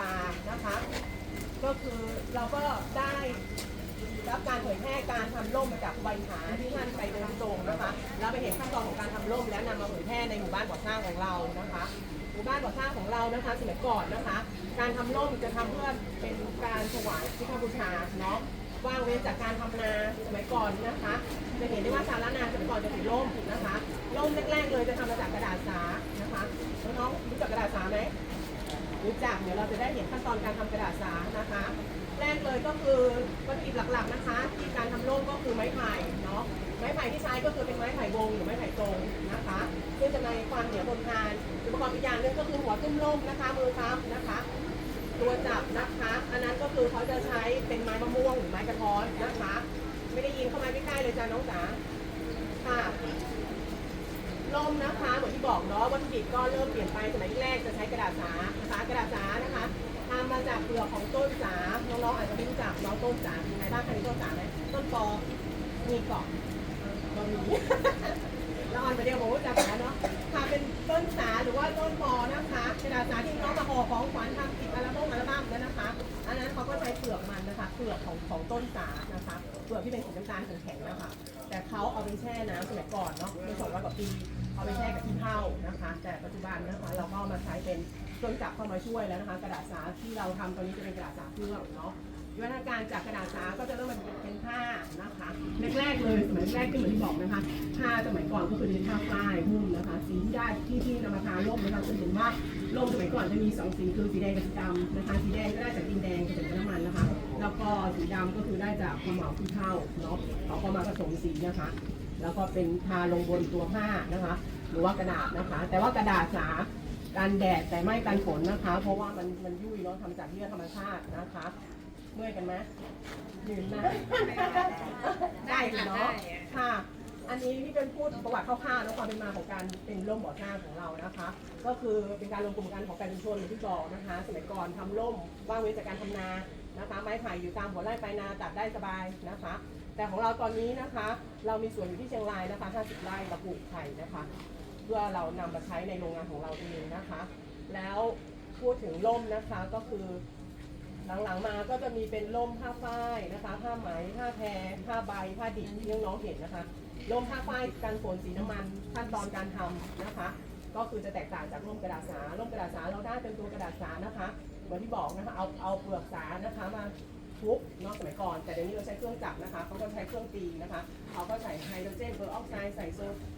ปานะคะ ก็คือเราก็ได้รับการเผยแพร่การทำร่มมาจากครูบาอินทาที่ท่านไปเดินตรงนะคะแล้วไปเห็นขั้นตอนของการทำร่มแล้วนำมาเผยแพร่ในหมู่บ้านก่อสร้างของเรานะคะ หมู่บ้านก่อสร้างของเรานะคะสมัยก่อนนะคะ การทำร่มจะทำเพื่อเป็นการถวายพุทธบูชาเนาะว่างเว้นจากการทำนาสมัยก่อนนะคะ จะเห็นได้ว่าชาวล้านนาสมัยก่อนจะถือร่มนะคะร่มแรกๆเลยจะทำมาจากกระดาษสานะคะน้องๆรู้จักกระดาษสาไหม รู้จักเดี๋ยวเราจะได้เห็นขั้นตอนการทำกระดาษสานะคะ แรกเลยก็คือวัตถุดิบหลักๆนะคะ ที่การทำร่มก็คือไม้ไผ่เนาะไม้ไผ่ที่ใช้ก็คือเป็นไม้ไผ่วงหรือไม้ไผ่ตรงนะคะซึ่งจะมีความเหนียวทนทานอุปกรณ์อีกอย่างหนึงก็คือหัวตุ้มร่มนะคะมือครับนะคะ ตัวจับนะคะ อันนั้นก็คือเขาจะใช้เป็นไม้มะม่วงหรือไม้กระท้อนนะคะ ไม่ได้ยินเข้ามาใกล้ๆเลยจ้าน้องจ๋าค่ะ ล่มนะคะเหมือนที่บอกเนาะวัตถุดิบก็เริ่มเปลี่ยนไปสมัยแรกจะใช้กระดาษสานะคะกระดาษสานะคะทำมาจากเปลือกของต้นสาน้องๆอาจจะไม่รู้จักน้องต้นสามีไหมบ้างใครรู้ต้นสาไหมต้นปอมีเกาะก็มีแล้วออนไปเดียวผมก็จะแล้วเนาะค่ะเป็นต้นสาหรือว่าต้นปอนะคะกระดาษสาที่น้องมาห่อของขวัญทำติดอัลบั้มอัลบั้มแล้วนะคะอันนั้นเขาก็ใช้เปลือกมันนะคะเปลือกของของต้นสานะคะเปลือกที่เป็นสีน้ำตาลแข็งๆนะคะ แต่เขาเอาไปแช่น้ำสมัยก่อนเนาะเป็นสองร้อยกว่าปี เอาไปแช่กับที่เท่านะคะ แต่ปัจจุบันนะคะเราก็ามาใช้เป็นเครื่องจักรเข้ามาช่วยแล้วนะคะ กระดาษสาที่เราทำตอนนี้จะเป็นกระดาษสาเครื่องเนาะวิวัฒนาการจากกระดาษสาก็จะเริ่มมาเป็นผ้านะคะแรกๆเลยสมัยแรกที่เหมือนที่บอกนะคะผ้าสมัยก่อนก็คือเป็นผ้าฝ้ายหุ้มนะคะ สีที่ได้ที่ที่นำมาทาร่มนะคะจะเห็นว่าร่มสมัยก่อนจะมีสองสีคือสีแดงกับสีดำนะคะสีแดงก็ได้จากดินแดงกับน้ำมันนะคะ แล้วก็สีดำก็คือได้จากภูเหมาที่เท่าเนาะเขาก็มาผสมสีนะคะ แล้วก็เป็นทาลงบนตัวผ้านะคะ หรือว่ากระดาษนะคะ แต่ว่ากระดาษสากันแดดแต่ไม่กันฝนนะคะ เพราะว่ามันมันยุ่ยเนาะทำจากเยื่อธรรมชาตินะคะเมื่อยกันไหมยืนนะได้อยู่เนาะค่ะ อันนี้ที่เป็นพูดประวัติคร่าวๆและความเป็นมาของการเป็นร่มบ่อสร้าของเรานะคะ ก็คือเป็นการรวมกลุ่มกันของการชุมชนที่บอกนะคะ สมัยก่อนทำร่มว่างเว้นจากการทำนา นะคะ ไม้ไผ่อยู่ตามหัวไร่ปลานาตัดได้สบายนะคะ แต่ของเราตอนนี้นะคะ เรามีสวนอยู่ที่เชียงรายนะคะ 50 ไร่เราปลูกไผ่นะคะ เพื่อเรานำมาใช้ในโรงงานของเราเองนะคะ แล้วพูดถึงร่มนะคะก็คือหลังๆมาก็จะมีเป็นร่มผ้าฝ้ายนะคะผ้าไหมผ้าแพรผ้าใบผ้าดิบที่น้องๆเห็นนะคะร่มผ้าฝ้ายกันฝนสีน้ำมันขั้นตอนการทำนะคะ ก็คือจะแตกต่างจากร่มกระดาษสาร่มกระดาษสาเราได้เป็นตัวกระดาษสานะคะเหมือนที่บอกนะคะเอาเอาเปลือกสานะคะมาทุบเนอกสมัยก่อน แต่เดี๋ยวนี้เราใช้เครื่องจักรนะคะเขาก็ใช้เครื่องตีนะคะเขาก็ใส่ไฮโดรเจนเปอร์ออกไซด์ใส่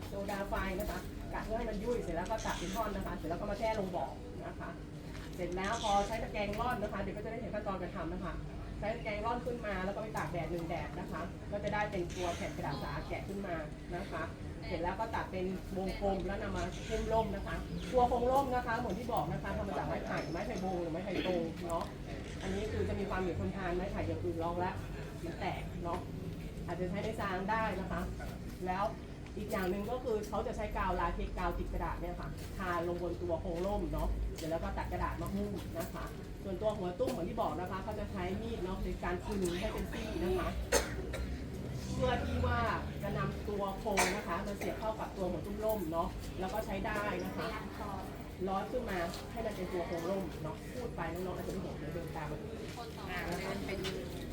โซดาไฟนะคะกะเพื่อให้มันยุ่ยเสร็จแล้วก็ตัดเป็นท่อนนะคะ เสร็จแล้วก็มาแช่ลงบ่อนะคะ เสร็จแล้วพอใช้ตะแกรงร่อนนะคะ เดี๋ยวก็จะได้เห็นขั้นตอนการทำนะคะใช้ตะแกรงร่อนขึ้นมาแล้วก็ไปตากแดดหนึ่งแดดนะคะ ก็จะได้เป็นตัวแผ่นกระดาษสาแกะขึ้นมานะคะ ร็จแล้วก็ตัดเป็นวงกลมแล้วนำมาหุ้มร่มนะคะ ตัวโครงร่มนะคะเหมือนที่บอกนะคะทำมาจากไม้ไผ่ไม้ไผ่โบงหรือไม้ไผ่ตรงเนาะอันนี้คือจะมีความเหนียวทนทานไม้ไผ่อย่างอื่นรองแล้วมันแตกเนาะอาจจะใช้ในซางได้นะคะ แล้วอีกอย่างหนึ่งก็คือเขาจะใช้กาวลาเทคกาวติดกระดาษเนี่ยค่ะทาลงบนตัวโครงร่มเนาะเสร็จแล้วก็ตัดกระดาษมาหุ้มนะคะ ส่วนตัวหัวตุ้มเหมือนที่บอกนะคะเขาจะใช้มีดเนาะในการคึงให้เป็นซี่นะคะ พื่อที่ว่าจะนำตัวโครงนะคะมาเสียบเข้ากับตัวหัวตุ้มร่มเนาะแล้วก็ใช้ได้นะคะร้อยขึ้นมาให้มันเป็นตัวโครงร่มเนาะพูดไปน้องๆอาจจะไม่เห็นเดี๋ยวเดินตามมาดู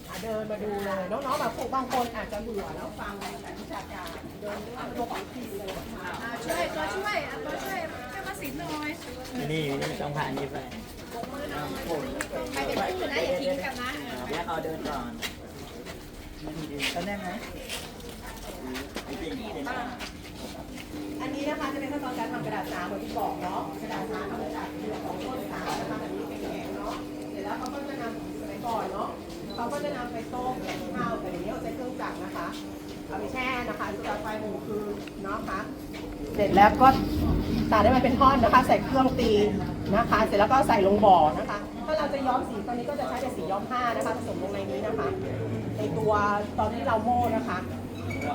อะเดินมาดูเลยน้องๆแบบบางคนอาจจะเบื่อแล้วฟังแต่วิชาการเดินดูตัวของทีเลยค่ะอ่าช่วยตัวช่วยอะตัวช่วยช่วยมาสินหน่อยนี่นี่ต้องผ่านนี้ไปใครเป็นผู้นะอย่าทิ้งกันนะแยกเอาเดินก่อน ก็ได้ไหมจริงๆอันนี้นะคะจะเป็นขั้นตอนการทำกระดาษสาเหมือนที่บอกเนาะ กระดาษสาทำมาจากเปลือของต้นสานะคะแบบนี้เป็นแข็งเนาะ เสร็จแล้วเขาก็จะนำสมัยก่อนเนาะเขาก็จะนำไปต้มกับข้าวแต่เดี๋ยวนี้เราใช้เครื่องจักรนะคะ เอาไปแช่นะคะจุดไฟหนึ่งคืนเนาะคะ เสร็จแล้วก็ตัดได้มาเป็นท่อนนะคะ ใส่เครื่องตีนะคะ เสร็จแล้วก็ใส่ลงบ่อนะคะ ถ้าเราจะย้อมสีตอนนี้ก็จะใช้เป็นสีย้อมผ้านะคะผสมลงในนี้นะคะ ในตัวตอนที่เราโม่นะคะ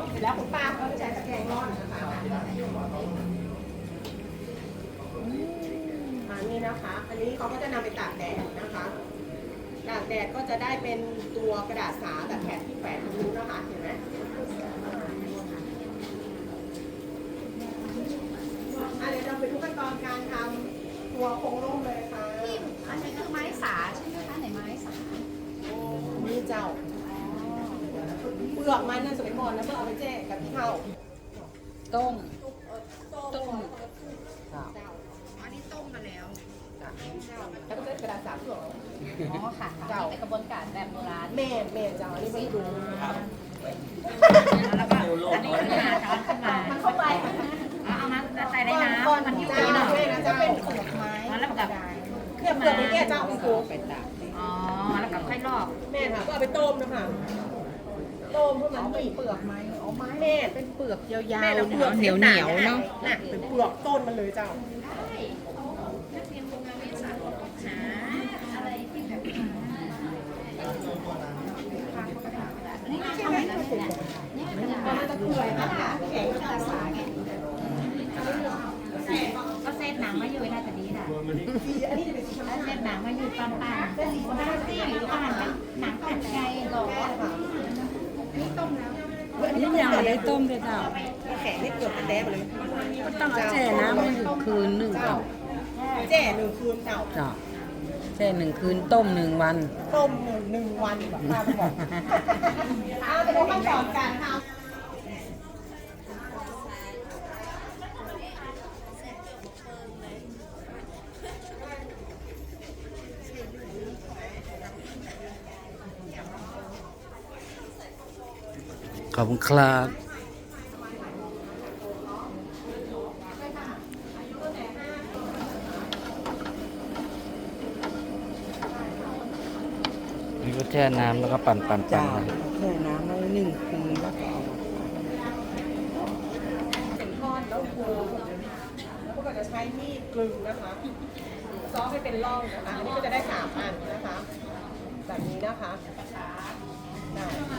เสร็จแล้วคุณป้าก็จะใช้ตะแกรงร่อนนะคะอันนี้นะคะ อันนี้เขาก็จะนำไปตากแดดนะคะตากแดดก็จะได้เป็นตัวกระดาษสาแบบแผ่นที่แขวนตรงนู้นนะคะเห็นไหมอะเดี๋ยวเราไปดูขั้นตอนการทำตัวโครงร่มเลยค่ะอันนี้คือไม้สาเจ้าเป ลือกมันนั่นสมัยก่อนนะเพื่อเอาไปแจกกับพี่เท่าต้มต้มอันนี้ต้มมาแล้วแล้วก็จะกระดาษสามเปลือกอ๋อค่ะค่ะนี่เป็นกระบวนการแบบโบราณแม่แม่เจ้าอันนี้ไม่รู้แล้วก็อันนี้ขึ้นมาช้อนขึ้นมามันเข้าไปเอาเอามาใส่ในน้ำก่อนมันที่ที่จะตีหน่อยแม่นะจะเป็นเปลือกไม้แล้วกับเคลือบเปลือกไปแก้เจ้าพี่ครูอ๋อแล้วกับค่อยลอกแม่ค่ะก็เอาไปต้มนะคะ ต้มเพื่อมันมีเปลือกไม้อ๋อไม้แม่เป็นเปลือกยาวๆแม่เราเปลือกเหนียวๆเนอะน่ะเป็นเปลือกต้นมันเลยเจ้ามันจะเปื่อยนะคะแข็งจะสาไงก็เส้นหนังมาอยู่น่าจะดีค่ะอันนี้จะเป็นสีชมแล้วพูเส้นหนังมาอยู่ปันปันเป็น สีชมพูสีหรืออาหารเป็นหนังผัดไก่หรอแม่ค่ะนี่ยังไม่ได้ต้มเลยเจ้าแข็งนี่เกือบเป็นแด้ไปเลยต้องเอาแช่น้ำไว้อยู่คืนหนึ่งเจ้าเจ้าแจ่หนึ่งคืนเจ้าเจ้าแช่หนึ่งคืนต้มหนึ่งวัน ต้มหนึ่งหนึ่งวันแบบป้าไปบอกเอาไปดูขั้นตอนการทำ อบคุณครับนี่ก็แช่น้ำแล้วก็ปั่นปั่นปั่นจ้าเลยแช่น้ำไว้หนึ่งคืนแล้วก็เอาเป็นก้อนแล้วคูแล้วก็จะใช้มีดกลึงนะคะซอให้เป็นร่องนะคะอันนี้ก็จะได้สามอันนะคะ แบบนี้นะคะ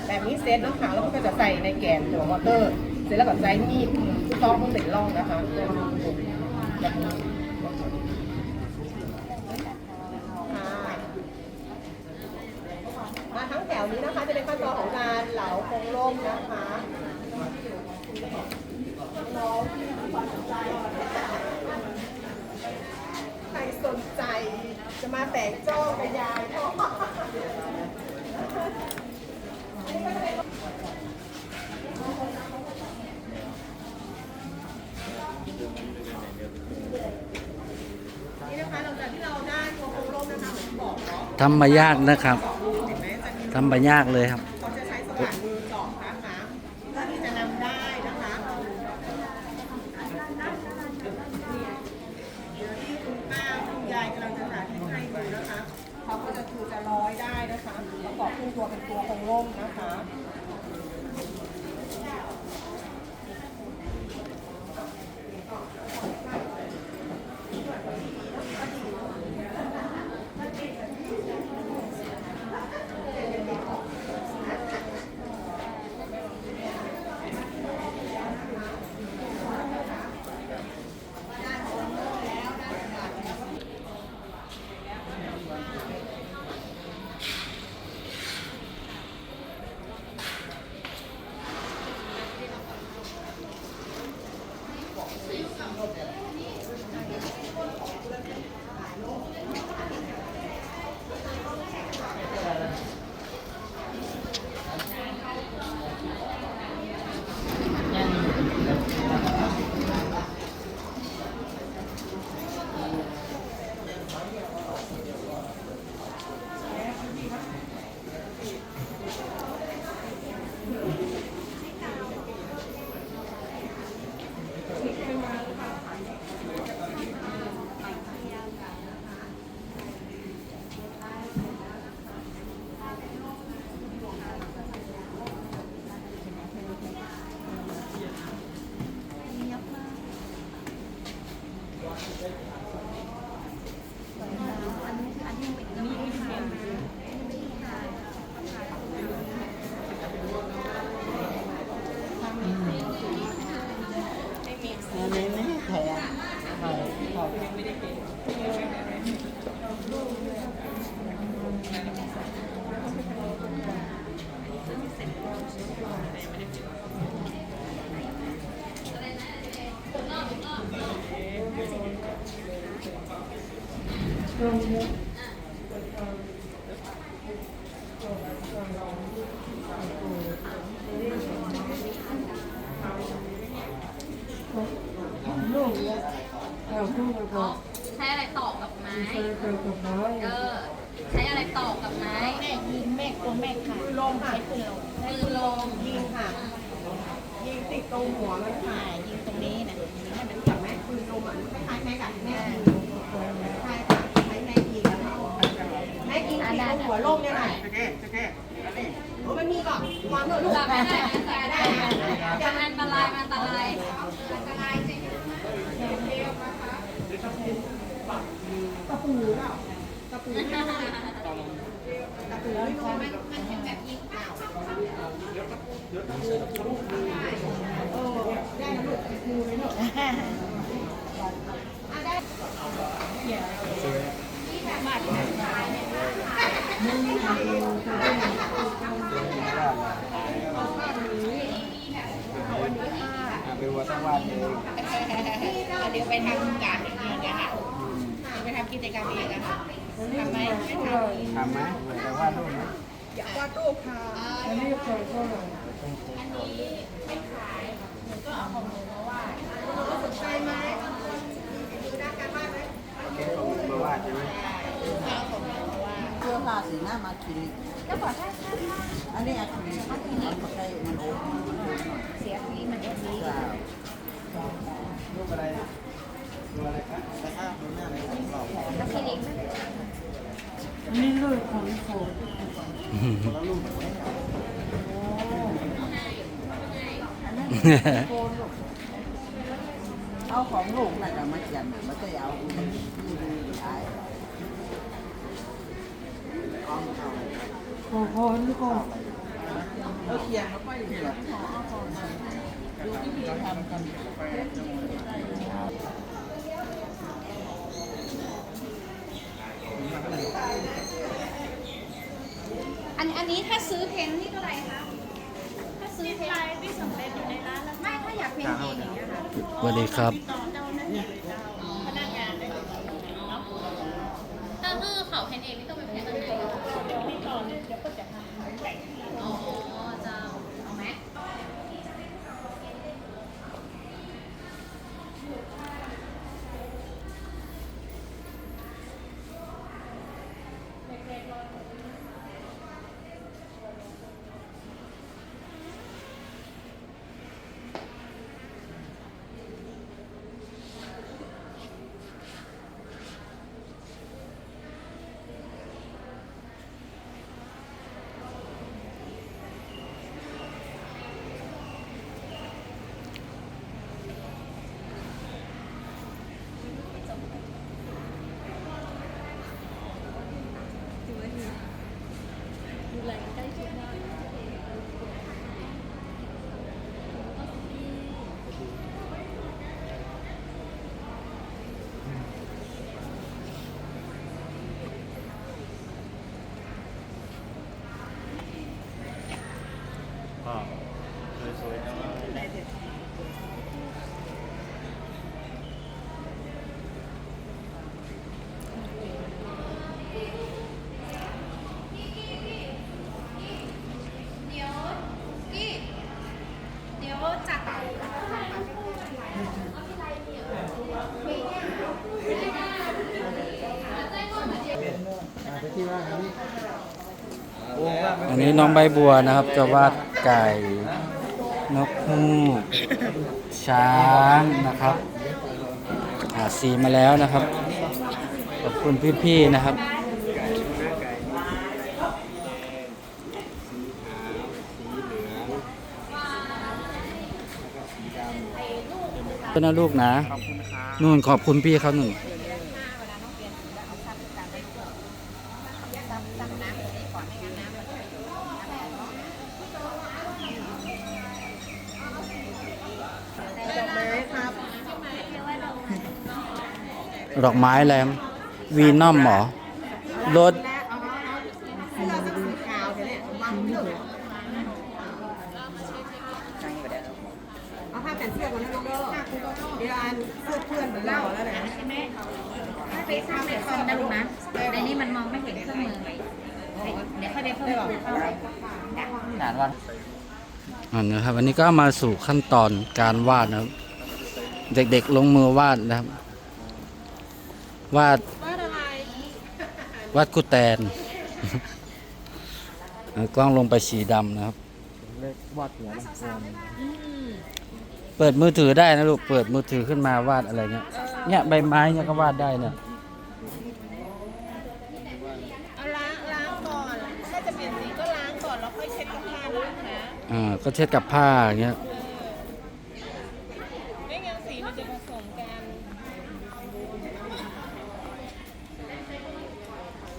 แบบนี้เซตนะคะแล้วก็จะใส่ในแกนตัววอเตอร์ เสร็จแล้วก็ใช้มีดซอกให้เป็นร่องนะคะแบบนี้ค่ะมาทั้งแถวนี้นะคะจะเป็นขั้นตอนของการเหลาโครงร่มนะคะน้องที่สนใจใครสนใจจะมาแต่งจ้องกับยายพ่อ นี่นะคะหลังจากที่เราได้ตัวโครงร่มนะคะเหมือนที่บอกเนาะ ทำมายากนะครับ ทำมายากเลยครับ เอาพูดเราบอใช้อะไรตอกกับไม้ เคยเคยกับน้เออ ใช้อะไรตอกกับไม้ แม่ยิงแม่กลัวแม่ขาดลมหายคือลมคือลมยิงค่ะ ยิงติดตรงหัวมันค่ะ ยิงตรงนี้นะให้มันจับแม่ปืนลมอะคล้ายแม่กับแม่คล้ายๆแม่ยิงแล้วแม่ยิงติดตรงหัวลมเนี่ยแหละโอ้จะแนมันมีก่อนความโดนลูกจับไม่ได้นะจับได้จับอันตรายมันตายาย ตะปูเปล่าตะปูไม่น้อยตะปูไม่น้อยมันจะแบบยิงเปล่าเออได้นะลูกตะปูเลยเนาะอะได้ไปวัวสักวันเองเดี๋ยวไปทำการอีกทีนะคะเดี๋ยวไปทำกิจกรรมอีกนะคะทำไหมไม่ทำทำไหมแต่ว่าลูกนะอยากวาดรูปค่ะอันนี้เคยก็เลยก็เอาของหนูมาวาดหนูสนใจไหมดูด้านการวาดไหมมาวาดใช่ไหม สื้อผ้าสีหน้ามาคลินิกแล้วบอกถ้าถ้าถ้าอันนี้อะคลินิกมันไม่ใช่มันโอ้มันโอ้หน่อยเสียฟรีมันเอฟรีจ้ารูปอะไรรูปอะไรครับแต่ถ้าดูหน้าในของเราแล้วคลินิกมันนี่ลูกของโฟนแล้วลูกเอาของลูกน่ะมาเขียนม่ใช่เอาที่ดูใช่ โอ้โหนี่ก็เออเขียนเขาไปเขียนดูวิธีทำกันอันอันนี้ถ้าซื้อเพนนี่เท่าไหร่คะ ถ้าซื้อเพนที่สำเร็จอยู่ในร้านแล้วไม่ถ้าอยากเพนเองอย่างเงี้ยค่ะ สวัสดีครับ ต่อเจ้านั่นเนี่ยพนักงานเลย ถ้าคือเขาเพนเองไม่ต้องไปเพนอะไร เดี๋ยวนี่ต่อเดี๋ยวก็จะทำแต่ง อ๋อเจ้าเอาไหม ก็ สวยๆนะเดี๋ยวกี้เดี๋ยวจัดไปที่ว่าอันนี้วงว่าอันนี้น้องใบบัวนะครับจะวาด ไก่ นกฮูกช้างนะครับอ่าสีมาแล้วนะครับ ขอบคุณพี่ๆนะครับเป็นนะลูกนะขอบคุณครับนู่นขอบคุณพี่เขาหนึ่ง ดอกไม้ครับ ดอกไม้แหลมวีนอมหรอรถเอาเสื้อสักสีขาวเนี่ยวางเยอะเอาผ้าแผ่นเสื้อก่อนนะลูกเด้อเดี๋ยวอันเสื้อเพื่อนเหมือนเราแล้วนะใช่ไหมถ้าไปสร้างในคอมนะลูกนะ ในนี้มันมองไม่เห็นเครื่องมือ เดี๋ยวค่อยไปเพิ่มเข้าไปงานวันอันนะครับอันนี้ก็มาสู่ขั้นตอนการวาดนะครับ เด็กๆลงมือวาดนะครับ วาดวาดอะไรวัดกุแตนเออกล้องลงไปสีดำนะครับเลขวาดหัวมังกรเปิดมือถือได้นะลูก เปิดมือถือขึ้นมาวาดอะไรเงี้ยเนี่ยใบไม้เนี่ยก็วาดได้เนี่ยเอาล้างล้างก่อน ถ้าจะเปลี่ยนสีก็ล้างก่อนแล้วค่อยเช็ดกับผ้านะคะอ่า ก็เช็ดกับผ้าอย่างเงี้ย ไม่งั้นสีมันจะผสมกัน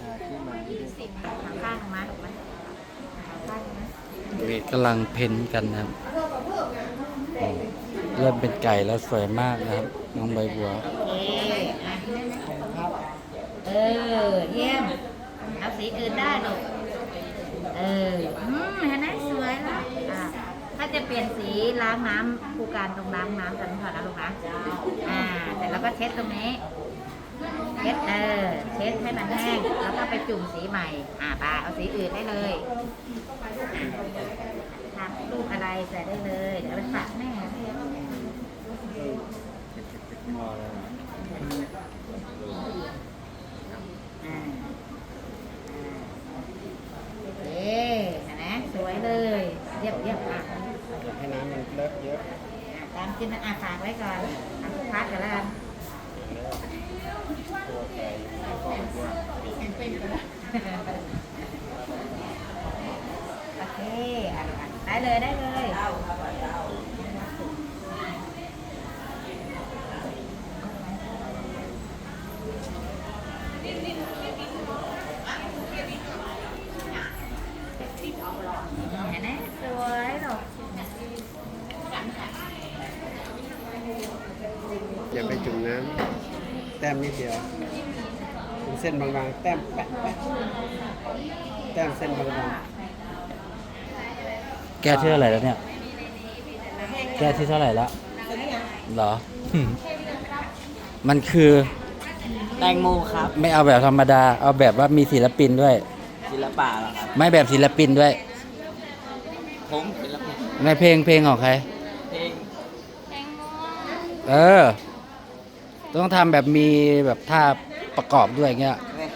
หาที่มาด้วย ข้างมาถูกไหมข้างนะ นี่ กำลังเพ้นกันนะครับเริ่มเป็นไก่แล้วสวยมากนะครับ น้องใบบัว โอเคอะเออ เยี่ยม เอาสีอื่นได้ลูกเอออืมเห็นไหมสวยแล้วอะถ้าจะเปลี่ยนสีล้างน้ำผู้การตรงล้างน้ำกันก่อนนะลูกนะ อ่า แต่แล้วก็เช็ดตรงนี้ เช็ดเออเช็ดให้มันแห้ง แล้วก็ไปจุ่มสีใหม่ อ่าไปเอาสีอื่นได้เลยทำรูปอะไรใส่ได้เลย เดี๋ยวไปฝากแม่งอแล้วนะอ่าโอเคเห็นไหมสวยเลย เยียบเยียบอะอยากให้น้ำมันเลอะเยอะอะตามกินนะอะฝากไว้ก่อนทำทุกพาร์ทกันแล้วกัน โอเคอะอะได้เลยได้เลยเห็นไหมสวยหรอก อย่าไปจุ่มน้ำ แต้มนิดเดียวเป็นเส้นบางๆ แต้มแปะแปะแต้มเส้นบางแก้ที่เท่าไหร่แล้วเนี่ย แก้ที่เท่าไหร่แล้วเหรอ มันคือแตงโมครับ ไม่เอาแบบธรรมดา เอาแบบว่ามีศิลปินด้วย ศิลปะเหรอครับ ไม่แบบศิลปินด้วย ผมศิลปินในเพลงเพลงของใคร เพลง เออ ต้องทำแบบมีแบบท่าประกอบด้วยเงี้ยเนี่ย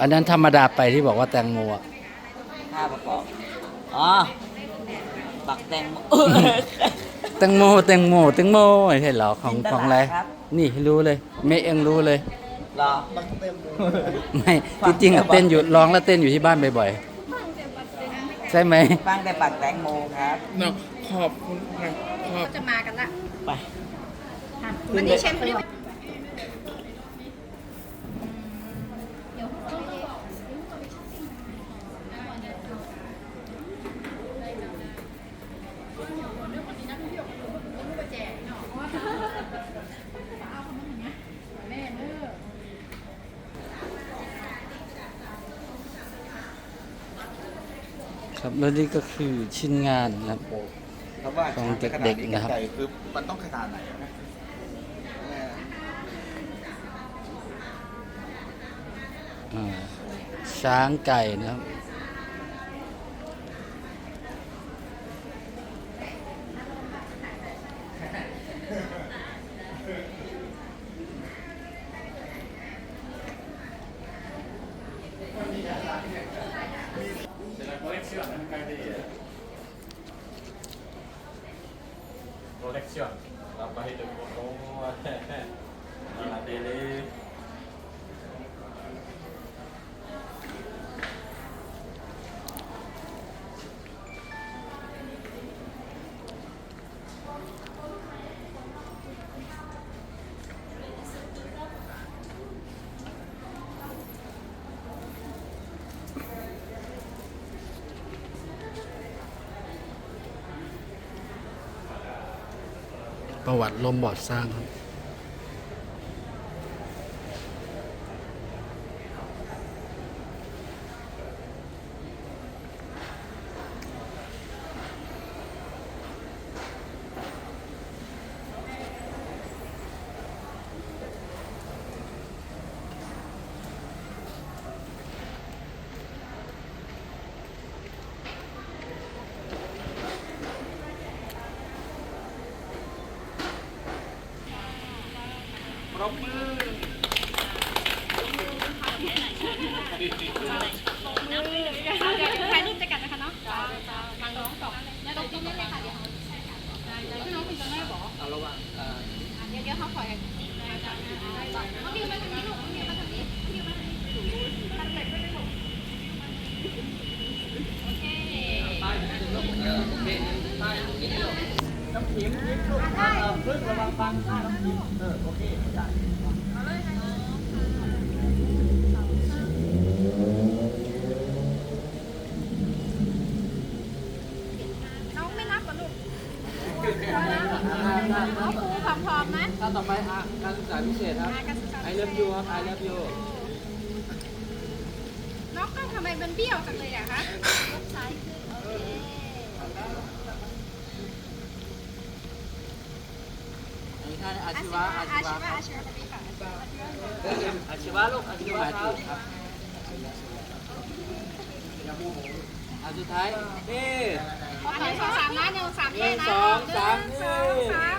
อันนั้นธรรมดาไปที่บอกว่าแตงโมอะท่าประกอบ อ๋อบักแตงโม แตงโมแตงโมแตงโมไม่ใช่เหรอของจินตลาของอะไร ครับ นี่รู้เลยเมย์เองรู้เลยเหรอบักแตงโมไม่ฟัจงริงๆอะแต่บักเต้นอยู่ร้องแล้วเต้นอยู่ที่บ้านบ่อยๆใช่ไหมฟังแต่บักแตงโมครับ เนาะขอบคุณครับขอบ จะมากันละไปวันนี้เชฟเขาเรียกว่าเดี๋ยว ครับแล้วนี่ก็คือชิ้นงานนะครับคำว่าของเด็กๆนะครับไก่คือมันต้องขนาดไหนอะนะอ่าช้างไก่นะครับ della collezione mercaderia. Collezione, la barriga di bottone, la tele. ประวัติลมบอดสร้างครับ ตรงนั้นเลยค่ะเดี๋ยวเขาใช่ค่ะได้ได้พี่น้องมีจะแม่บอกเอาระหว่างเอ่อเดี๋ยวเดี๋ยวเขาขอได้ได้ได้เขามีมาทางนี้ลูกเขามีมาทางนี้เขามีมาทางนี้ตั้งแต่ก็ได้หมดโอเคไปลูกเออโอเคไปลูกนี่ลูกน้ำขิมยิ้มลูกเออพึ่งระวังฟังน้ำขิมเออโอเคได้ ต่อไปอะการศึกษาพิเศษครับอ่าการศึกษา I love you ครับ I love you น้องกล้องทำไมมันเบี้ยวจังเลยอะคะซ้ายขึ้นโอเคอันนี้ท่านอาอาชีชีวะวะอาอาชีชีวะวะอาชีวะดีค่ะอาชีวะลูกอาชีวะครับอันสุดท้ายนี่ขอหนึ่งสองสามนะหนึ่งสามหเย่นึ่งนะสองสามหนึ่งสองสาม